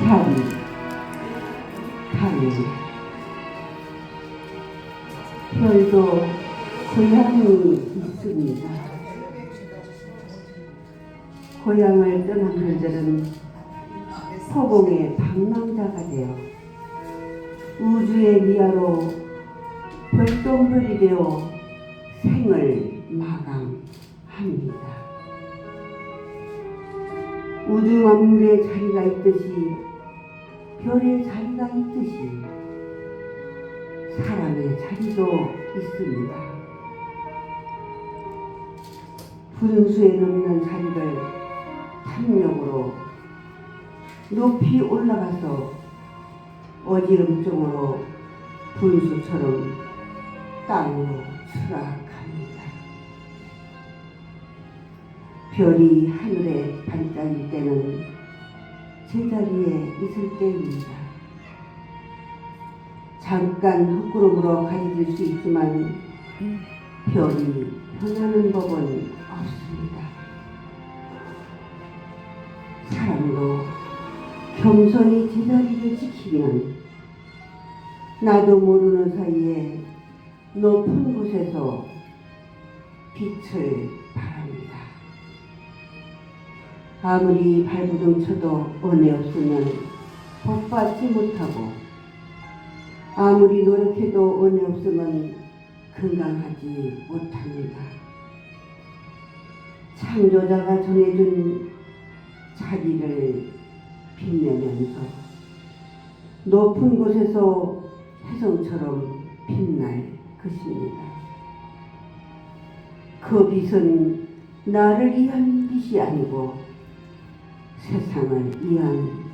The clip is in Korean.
자리, 가리, 별도 고향이 있습니다. 고향을 떠난 별들은 허공의 방랑자가 되어 우주의 미아로 별똥별이 되어 생을 마감합니다. 우주 만물의 자리가 있듯이 별의 자리가 있듯이 사람의 자리도 있습니다. 분수에 넘는 자리를 탐욕으로 높이 올라가서 어지럼증으로 분수처럼 땅으로 추락합니다. 별이 하늘에 반짝일 때는 제자리에 있을 때입니다. 잠깐 헛구름으로 가려질 수 있지만 별이 변하는 법은 없습니다. 사람도 겸손히 제자리를 지키면 나도 모르는 사이에 높은 곳에서 빛을 발합니다. 아무리 발부둥 쳐도 은혜 없으면 복받지 못하고 아무리 노력해도 은혜 없으면 건강하지 못합니다. 창조자가 정해준 자리를 빛내면서 높은 곳에서 혜성처럼 빛날 것입니다. 그 빛은 나를 위한 빛이 아니고 세상을 위한